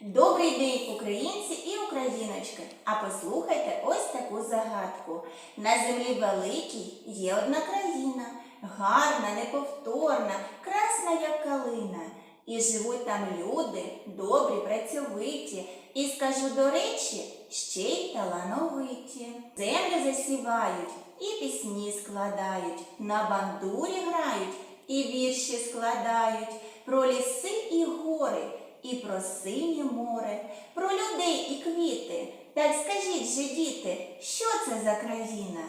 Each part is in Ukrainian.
Добрий день, українці і україночки! А послухайте ось таку загадку. На землі великій є одна країна, гарна, неповторна, красна, як калина. І живуть там люди, добрі, працьовиті, і скажу до речі, ще й талановиті. Землю засівають і пісні складають, на бандурі грають і вірші складають про ліси і гори, і про синє море, про людей і квіти. Так скажіть же, діти, що це за країна?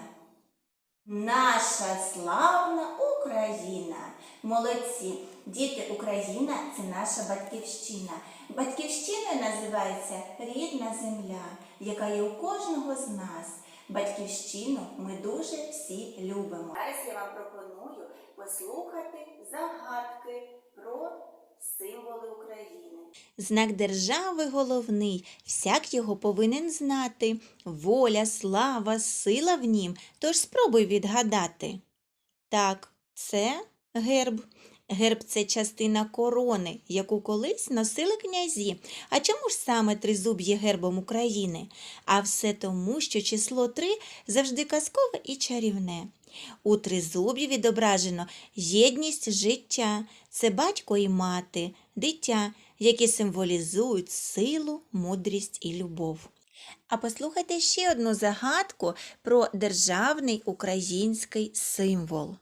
Наша славна Україна. Молодці. Діти, Україна це наша батьківщина. Батьківщиною називається рідна земля, яка є у кожного з нас. Батьківщину ми дуже всі любимо. Зараз я вам пропоную послухати загадки про символи України. Знак держави головний, всяк його повинен знати. Воля, слава, сила в нім, тож спробуй відгадати. Так, це герб. Герб це частина корони, яку колись носили князі. А чому ж саме тризуб є гербом України? А все тому, що число три завжди казкове і чарівне. У тризубі відображено єдність життя, це батько і мати, дитя, які символізують силу, мудрість і любов. А послухайте ще одну загадку про державний український символ.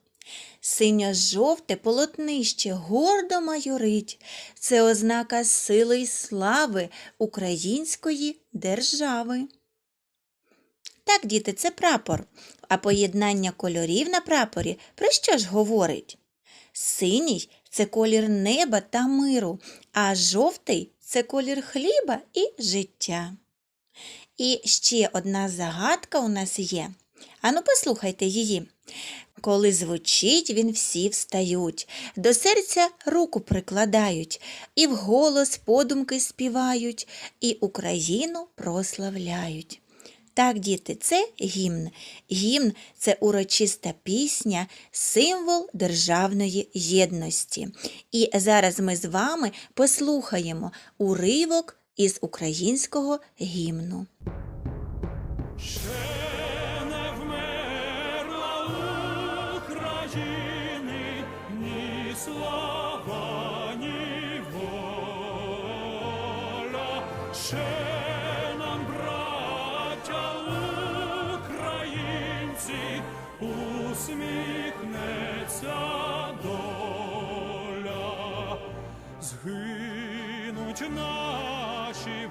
Синьо-жовте полотнище гордо майорить. Це ознака сили й слави української держави. Так, діти, це прапор. А поєднання кольорів на прапорі про що ж говорить? Синій це колір неба та миру, а жовтий це колір хліба і життя. І ще одна загадка у нас є. Ану, послухайте її. Коли звучить, він всі встають, до серця руку прикладають, і вголос подумки співають, і Україну прославляють. Так, діти, це гімн. Гімн це урочиста пісня, символ державної єдності. І зараз ми з вами послухаємо уривок із українського гімну. Ще наші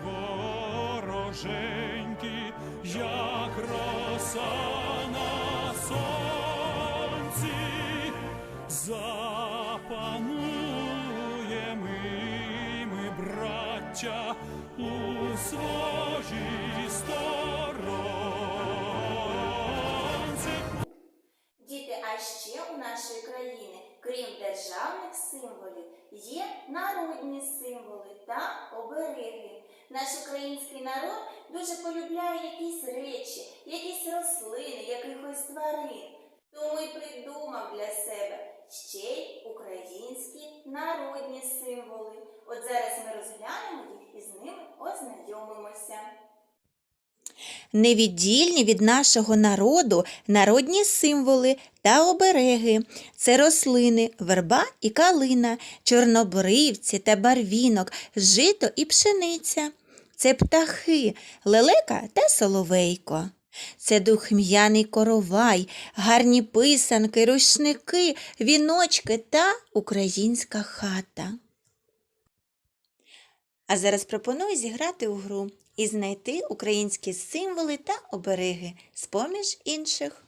вороженьки, як роса на сонці, запануємо ми, браття, у своїй сторонці. Діти, а ще у нашої країни, крім державних символів, є народні символи та обереги. Наш український народ дуже полюбляє якісь речі, якісь рослини, якихось тварин. Тому й придумав для себе ще й українські народні символи. От зараз ми розглянемо їх і з ними ознайомимося. Невіддільні від нашого народу народні символи та обереги. Це рослини, верба і калина, чорнобривці та барвінок, жито і пшениця. Це птахи, лелека та соловейко. Це духм'яний коровай, гарні писанки, рушники, віночки та українська хата. А зараз пропоную зіграти у гру і знайти українські символи та обереги з-поміж інших.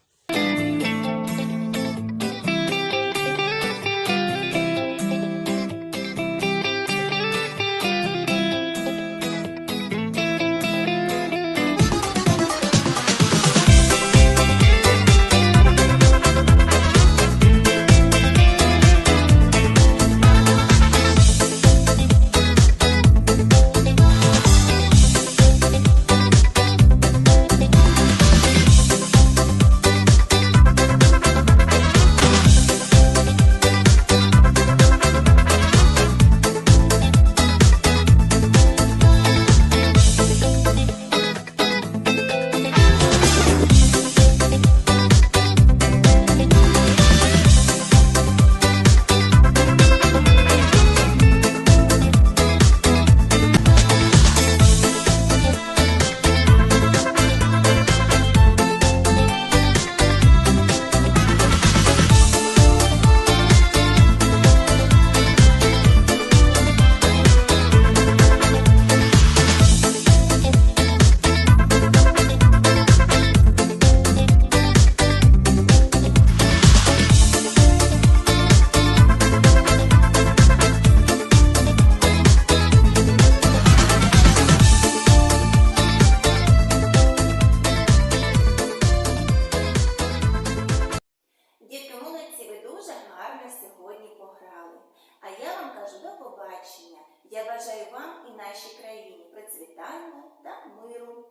покращення. Я бажаю вам і нашій країні процвітання та миру.